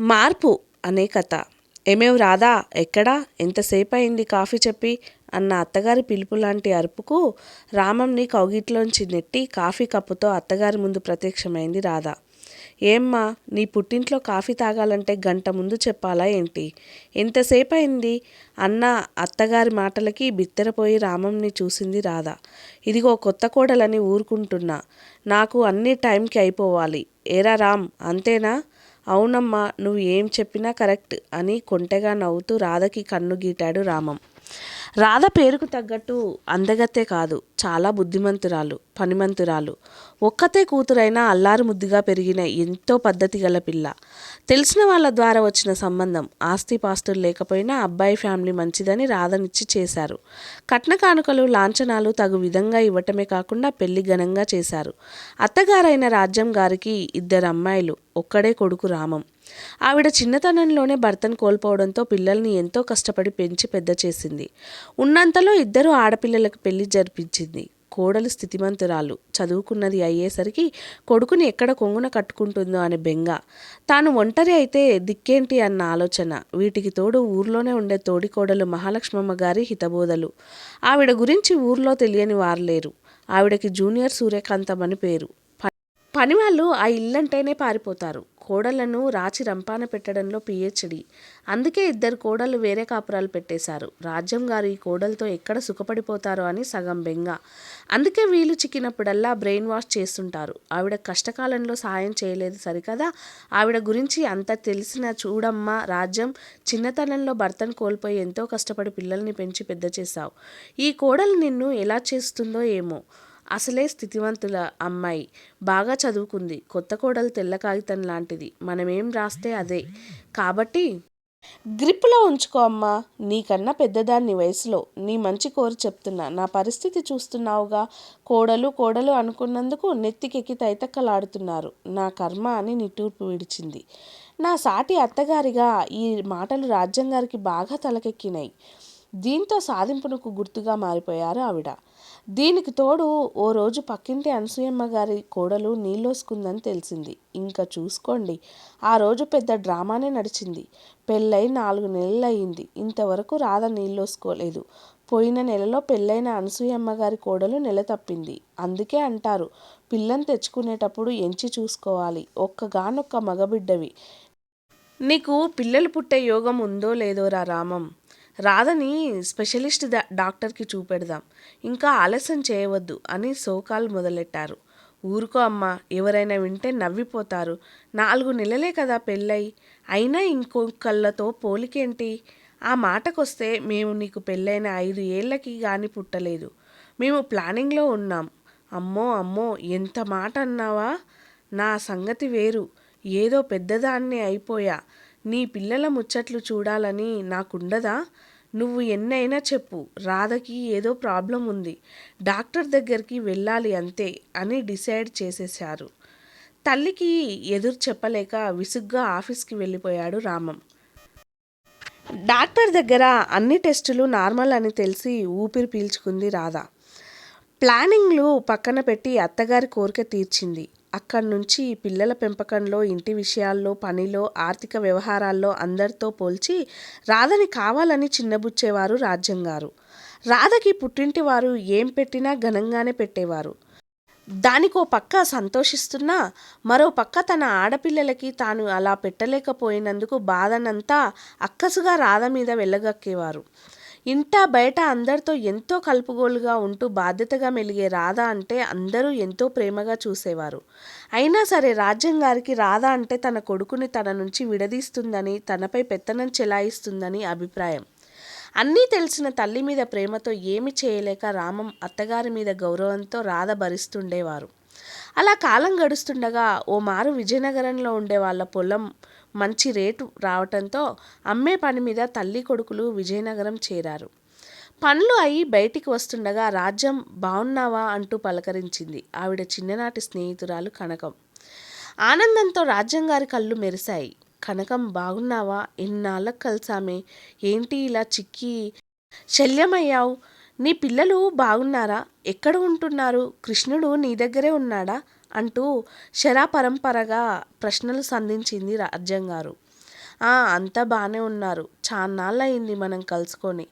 మార్పు అనే కథ. ఏమేవ్ రాదా ఎక్కడా? ఎంతసేపు అయింది కాఫీ చెప్పి? అన్న అత్తగారి పిలుపు లాంటి అరుపుకు రామంని కౌగిట్లోంచి నెట్టి కాఫీ కప్పుతో అత్తగారి ముందు ప్రత్యక్షమైంది రాధ. ఏమ్మా నీ పుట్టింట్లో కాఫీ తాగాలంటే గంట ముందు చెప్పాలా ఏంటి? ఎంతసేపు అయింది అన్న అత్తగారి మాటలకి బిత్తరపోయి రామంని చూసింది రాధ. ఇదిగో కొత్త కోడలని ఊరుకుంటున్నా. నాకు అన్ని టైంకి అయిపోవాలి. ఏరా రామ్ అంతేనా? అవునమ్మా నువ్వు ఏం చెప్పినా కరెక్ట్ అని కొంటెగా నవ్వుతూ రాధకి కన్ను గీటాడు రామం. రాధ పేరుకు తగ్గట్టు అందగత్తే కాదు చాలా బుద్ధిమంతురాలు పనిమంతురాలు. ఒక్కతే కూతురైనా అల్లారు ముద్దుగా పెరిగిన ఎంతో పద్ధతి గల పిల్ల. తెలిసిన వాళ్ళ ద్వారా వచ్చిన సంబంధం ఆస్తిపాస్తులు లేకపోయినా అబ్బాయి ఫ్యామిలీ మంచిదని రాధనిచ్చి చేశారు. కట్న కానుకలు లాంఛనాలు తగు విధంగా ఇవ్వటమే కాకుండా పెళ్ళి ఘనంగా చేశారు. అత్తగారైన రాజ్యం గారికి ఇద్దరు అమ్మాయిలు ఒక్కడే కొడుకు రామం. ఆవిడ చిన్నతనంలోనే భర్తను కోల్పోవడంతో పిల్లల్ని ఎంతో కష్టపడి పెంచి పెద్ద చేసింది. ఉన్నంతలో ఇద్దరు ఆడపిల్లలకు పెళ్ళి జరిపించింది. కోడలు స్థితిమంతురాలు. చదువుకున్నది అయ్యేసరికి కొడుకుని ఎక్కడ కొంగున కట్టుకుంటుందో అనే బెంగ. తాను ఒంటరి అయితే దిక్కేంటి అన్న ఆలోచన. వీటికి తోడు ఊర్లోనే ఉండే తోడి కోడలు మహాలక్ష్మమ్మ గారి హితబోధలు. ఆవిడ గురించి ఊర్లో తెలియని వారు లేరు. ఆవిడకి జూనియర్ సూర్యకాంతం అని పేరు పనివాళ్ళు ఆ ఇల్లంటేనే పారిపోతారు. కోడళ్ళను రాచి రంపాన పెట్టడంలో పిహెచ్డి. అందుకే ఇద్దరు కోడళ్ళు వేరే కాపురాలు పెట్టేశారు. రాజ్యం గారు ఈ కోడలతో ఎక్కడ సుఖపడిపోతారో అని సగం బెంగ. అందుకే వీలు చిక్కినప్పుడల్లా బ్రెయిన్ వాష్ చేస్తుంటారు. ఆవిడ కష్టకాలంలో సాయం చేయలేదు సరికదా? ఆవిడ గురించి అంత తెలిసిన చూడమ్మా రాజ్యం చిన్నతనంలో భర్తను కోల్పోయి ఎంతో కష్టపడి పిల్లల్ని పెంచి పెద్ద చేశావు. ఈ కోడలు నిన్ను ఎలా చేస్తుందో ఏమో. అసలే స్థితివంతుల అమ్మాయి. బాగా చదువుకుంది. కొత్త కోడలు తెల్ల కాగితం లాంటిది. మనమేం రాస్తే అదే. కాబట్టి గ్రిప్లో ఉంచుకో అమ్మా. నీకన్నా పెద్దదాన్ని వయసులో. నీ మంచి కోరి చెప్తున్నా. నా పరిస్థితి చూస్తున్నావుగా. కోడలు కోడలు అనుకున్నందుకు నెత్తికెక్కి తైతక్కలాడుతున్నారు. నా కర్మ అని నిట్టూర్పు విడిచింది. నా సాటి అత్తగారిగా ఈ మాటలు రాజ్యం గారికి బాగా తలకెక్కినాయి. దీంతో సాధింపునకు గుర్తుగా మారిపోయారు ఆవిడ. దీనికి తోడు ఓ రోజు పక్కింటి అనసూయమ్మ గారి కోడలు నీళ్ళోసుకుందని తెలిసింది. ఇంకా చూసుకోండి ఆ రోజు పెద్ద డ్రామానే నడిచింది. పెళ్ళై నాలుగు నెలలు అయింది ఇంతవరకు రాధ నీళ్ళోసుకోలేదు. పోయిన నెలలో పెళ్ళైన అనసూయమ్మ గారి కోడలు నెల తప్పింది. అందుకే అంటారు పిల్లని తెచ్చుకునేటప్పుడు ఎంచి చూసుకోవాలి. ఒక్కగానొక్క మగబిడ్డవి. నీకు పిల్లలు పుట్టే యోగం ఉందో లేదో రా రామం. రాధని స్పెషలిస్ట్ డాక్టర్కి చూపెడదాం. ఇంకా ఆలస్యం చేయవద్దు అని సోకాలు మొదలెట్టారు. ఊరుకో అమ్మా ఎవరైనా వింటే నవ్విపోతారు. నాలుగు నెలలే కదా పెళ్ళై. అయినా ఇంకొకళ్ళతో పోలికేంటి? ఆ మాటకొస్తే మేము నీకు పెళ్ళైన ఐదు ఏళ్ళకి కానీ పుట్టలేదు. మేము ప్లానింగ్లో ఉన్నాం. అమ్మో అమ్మో ఎంత మాట అన్నావా? నా సంగతి వేరు. ఏదో పెద్దదాన్ని అయిపోయా. నీ పిల్లల ముచ్చట్లు చూడాలని నాకుండదా? నువ్వు ఎన్నైనా చెప్పు రాధకి ఏదో ప్రాబ్లం ఉంది డాక్టర్ దగ్గరికి వెళ్ళాలి అంతే అని డిసైడ్ చేసేశారు. తల్లికి ఎదురు చెప్పలేక విసుగ్గా ఆఫీస్కి వెళ్ళిపోయాడు రామం. డాక్టర్ దగ్గర అన్ని టెస్టులు నార్మల్ అని తెలిసి ఊపిరి పీల్చుకుంది రాధ. ప్లానింగ్లు పక్కన పెట్టి అత్తగారి కోరిక తీర్చింది. అక్కడి నుంచి పిల్లల పెంపకంలో ఇంటి విషయాల్లో పనిలో ఆర్థిక వ్యవహారాల్లో అందరితో పోల్చి రాధని కావాలని చిన్నబుచ్చేవారు రాజ్యం గారు. రాధకి పుట్టింటి వారు ఏం పెట్టినా ఘనంగానే పెట్టేవారు. దానికో పక్క సంతోషిస్తున్నా మరో పక్క తన ఆడపిల్లలకి తాను అలా పెట్టలేకపోయినందుకు బాధనంతా అక్కసుగా రాధ మీద వెళ్ళగక్కేవారు ఇంట బయట అందరితో ఎంతో కలుపుగోలుగా ఉంటూ బాధ్యతగా మెలిగే రాధ అంటే అందరూ ఎంతో ప్రేమగా చూసేవారు. అయినా సరే రాజ్యం గారికి రాధ అంటే తన కొడుకుని తన నుంచి విడదీస్తుందని తనపై పెత్తనం చెలాయిస్తుందని అభిప్రాయం. అన్నీ తెలిసిన తల్లి మీద ప్రేమతో ఏమి చేయలేక రామం అత్తగారి మీద గౌరవంతో రాధ భరిస్తుండేవారు. అలా కాలం గడుస్తుండగా ఓ మారు విజయనగరంలో ఉండే వాళ్ళ పొలం మంచి రేటు రావటంతో అమ్మే పని మీద తల్లి కొడుకులు విజయనగరం చేరారు. పనులు అయి బయటికి వస్తుండగా రాజ్యం బాగున్నావా అంటూ పలకరించింది. ఆవిడ చిన్ననాటి స్నేహితురాలు కనకం. ఆనందంతో రాజ్యం గారి కళ్ళు మెరిశాయి. కనకం బాగున్నావా ఎన్నాళ్ళకు కలిసామే? ఏంటి ఇలా చిక్కి? శల్యమయ్యావు? నీ పిల్లలు బాగున్నారా ఎక్కడ ఉంటున్నారు? కృష్ణుడు నీ దగ్గరే ఉన్నాడా? అంటూ శరాపరంపరగా ప్రశ్నలు సంధించింది రాజ్యం గారు. అంతా బాగానే ఉన్నారు. చాన్నాళ్ళయింది మనం కలుసుకొని.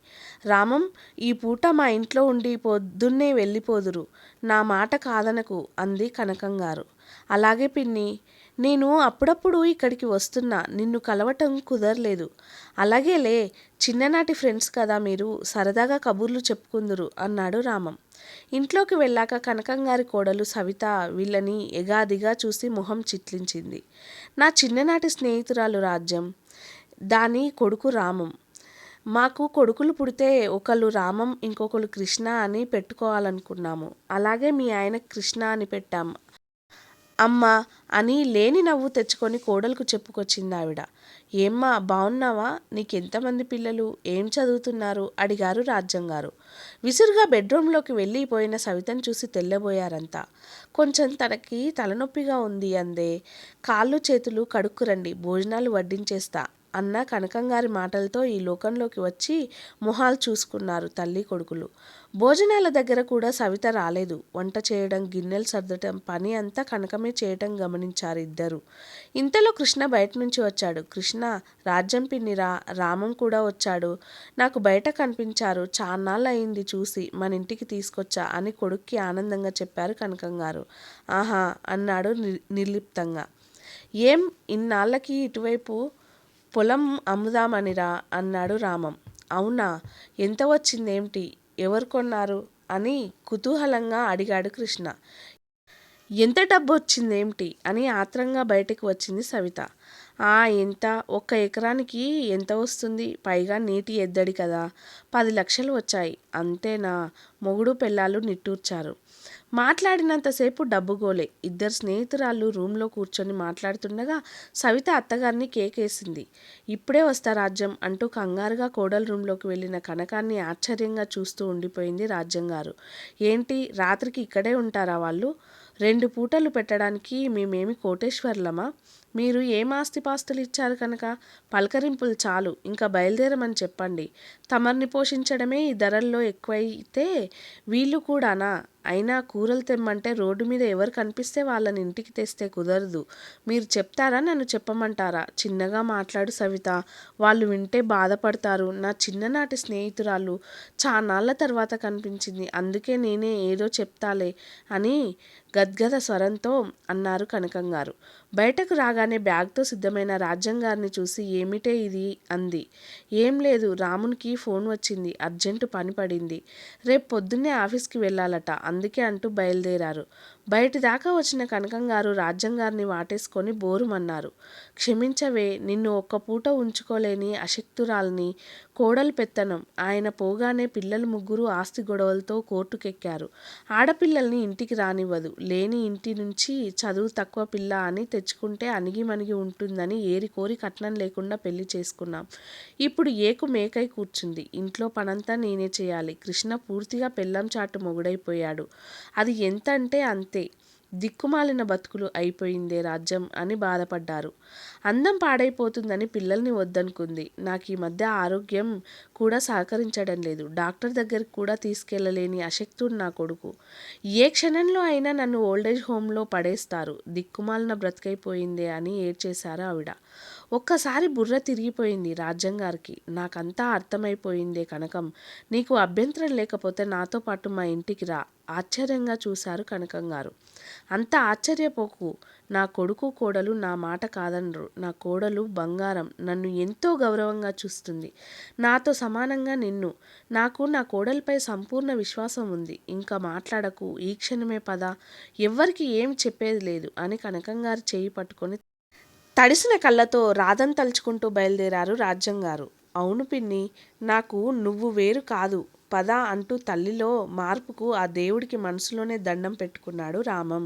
రామం ఈ పూట మా ఇంట్లో ఉండి పొద్దున్నే వెళ్ళిపోదురు. నా మాట కాదనకు అంది కనకం గారు అలాగే పిన్ని నేను అప్పుడప్పుడు ఇక్కడికి వస్తున్నా నిన్ను కలవటం కుదరలేదు. అలాగేలే చిన్ననాటి ఫ్రెండ్స్ కదా మీరు సరదాగా కబుర్లు చెప్పుకుందురు అన్నాడు రామం. ఇంట్లోకి వెళ్ళాక కనకంగారి కోడలు సవిత వీళ్ళని ఎగాదిగా చూసి మొహం చిట్లించింది. నా చిన్ననాటి స్నేహితురాలు రాజ్యం దాని కొడుకు రామం. మాకు కొడుకులు పుడితే ఒకళ్ళు రామం ఇంకొకరు కృష్ణ అని పెట్టుకోవాలనుకున్నాము. అలాగే మీ ఆయన కృష్ణ అని పెట్టాం. అమ్మ అని లేని నవ్వు తెచ్చుకొని కోడలకు చెప్పుకొచ్చింది ఆవిడ ఏమ్మా బాగున్నావా నీకెంతమంది పిల్లలు? ఏం చదువుతున్నారు? అడిగారు రాజ్యం గారు విసురుగా బెడ్రూమ్లోకి వెళ్ళిపోయిన సవితను చూసి తెల్లబోయారంతా. కొంచెం తనకి తలనొప్పిగా ఉంది అందే. కాళ్ళు చేతులు కడుక్కురండి భోజనాలు వడ్డించేస్తా. అన్న కనకంగారి మాటలతో ఈ లోకంలోకి వచ్చి మొహాలు చూసుకున్నారు తల్లి కొడుకులు. భోజనాల దగ్గర కూడా సవిత రాలేదు. వంట చేయడం గిన్నెలు సర్దటం పని అంతా కనకమే చేయటం గమనించారు ఇద్దరు. ఇంతలో కృష్ణ బయట నుంచి వచ్చాడు. కృష్ణ రాజ్యం పిన్నిరా రామం కూడా వచ్చాడు. నాకు బయట కనిపించారు. చాన్నాళ్ళు అయింది చూసి మన ఇంటికి తీసుకొచ్చా అని కొడుక్కి ఆనందంగా చెప్పారు కనకంగారు. ఆహా అన్నాడు నిర్లిప్తంగా. ఏం ఇన్నాళ్ళకి ఇటువైపు పొలం అమ్ముదామనిరా అన్నాడు రామం. అవునా? ఎంత వచ్చిందేమిటి? ఎవరు కొన్నారు? అని కుతూహలంగా అడిగాడు కృష్ణ. ఎంత డబ్బు వచ్చిందేమిటి? అని ఆత్రంగా బయటకు వచ్చింది సవిత. ఆ ఎంత? ఒక్క ఎకరానికి ఎంత వస్తుంది? పైగా నీటి ఎద్దడి కదా. పది లక్షలు వచ్చాయి. అంతేనా? మొగుడు పిల్లలు నిట్టూర్చారు. మాట్లాడినంతసేపు డబ్బుగోలే ఇద్దరు స్నేహితురాళ్ళు రూమ్లో కూర్చొని మాట్లాడుతుండగా సవిత అత్తగారిని కేకేసింది. ఇప్పుడే వస్తా రాజ్యం అంటూ కంగారుగా కోడల రూమ్లోకి వెళ్ళిన కనకాన్ని ఆశ్చర్యంగా చూస్తూ ఉండిపోయింది రాజ్యం గారు. ఏంటి? రాత్రికి ఇక్కడే ఉంటారా వాళ్ళు? రెండు పూటలు పెట్టడానికి మేమేమి కోటేశ్వర్లమా? మీరు ఏం ఆస్తిపాస్తులు ఇచ్చారు కనుక? పలకరింపులు చాలు. ఇంకా బయలుదేరమని చెప్పండి. తమర్ని పోషించడమే ఈ ధరల్లో ఎక్కువైతే వీళ్ళు కూడానా? అయినా కూరలు తెమ్మంటే రోడ్డు మీద ఎవరు కనిపిస్తే వాళ్ళని ఇంటికి తెస్తే కుదరదు. మీరు చెప్తారా? నన్ను చెప్పమంటారా? చిన్నగా మాట్లాడు సవిత. వాళ్ళు వింటే బాధపడతారు. నా చిన్ననాటి స్నేహితురాలు చానాళ్ళ తర్వాత కనిపించింది. అందుకే నేనే ఏదో చెప్తాలే అని గద్గద స్వరంతో అన్నారు కనకం గారు బయటకు రాగానే బ్యాగ్తో సిద్ధమైన రాజ్యం గారిని చూసి ఏమిటే ఇది? అంది. ఏం లేదు. రామునికి ఫోన్ వచ్చింది. అర్జెంటు పని పడింది. రేపు పొద్దున్నే ఆఫీస్కి వెళ్ళాలట. అందుకే అంటూ బయలుదేరారు. బయటి దాకా వచ్చిన కనకం గారు వాటేసుకొని బోరుమన్నారు. క్షమించవే నిన్ను ఒక్క పూట ఉంచుకోలేని అశక్తురాల్ని కోడలు పెత్తనం. ఆయన పోగానే పిల్లలు ముగ్గురు ఆస్తి గొడవలతో కోర్టుకెక్కారు. ఆడపిల్లల్ని ఇంటికి రానివ్వదు. లేని ఇంటి నుంచి చదువు తక్కువ పిల్ల అని తెచ్చుకుంటే అణిగిమణిగి ఉంటుందని ఏరి కోరి కట్నం లేకుండా పెళ్ళి చేసుకున్నాం. ఇప్పుడు ఏకు మేకై కూర్చుంది. ఇంట్లో పనంతా నేనే చేయాలి. కృష్ణ పూర్తిగా పెళ్ళం చాటు మొగుడైపోయాడు. అది ఎంత అంటే అంతే. దిక్కుమాలిన బతుకులు అయిపోయిందే రాజ్యం అని బాధపడ్డారు. అందం పాడైపోతుందని పిల్లల్ని వద్దనుకుంది. నాకు ఈ మధ్య ఆరోగ్యం కూడా సహకరించడం లేదు. డాక్టర్ దగ్గరికి కూడా తీసుకెళ్ళలేని అశక్తుడు నా కొడుకు. ఏ క్షణంలో అయినా నన్ను ఓల్డేజ్ హోమ్లో పడేస్తారు. దిక్కుమాలిన బ్రతికైపోయిందే అని ఏడ్చేశారు ఆవిడ. ఒక్కసారి బుర్ర తిరిగిపోయింది రాజ్యం గారికి. నాకంతా అర్థమైపోయిందే కనకం. నీకు అభ్యంతరం లేకపోతే నాతో పాటు మా ఇంటికి రా. ఆశ్చర్యంగా చూశారు కనకం గారు. అంత ఆశ్చర్యపోకు. నా కొడుకు కోడలు నా మాట కాదనరు. నా కోడలు బంగారం. నన్ను ఎంతో గౌరవంగా చూస్తుంది. నాతో సమానంగా నిన్ను. నాకు నా కోడలిపై సంపూర్ణ విశ్వాసం ఉంది. ఇంకా మాట్లాడకు. ఈ క్షణమే పద. ఎవ్వరికి ఏం చెప్పేది లేదు అని కనకంగారు చేయి పట్టుకొని తడిసిన కళ్ళతో రాధం తలుచుకుంటూ బయలుదేరారు రాజ్యం గారు. అవును పిన్ని నాకు నువ్వు వేరు కాదు. పద అంటూ తల్లిలో మార్పుకు ఆ దేవుడికి మనసులోనే దండం పెట్టుకున్నాడు రామం.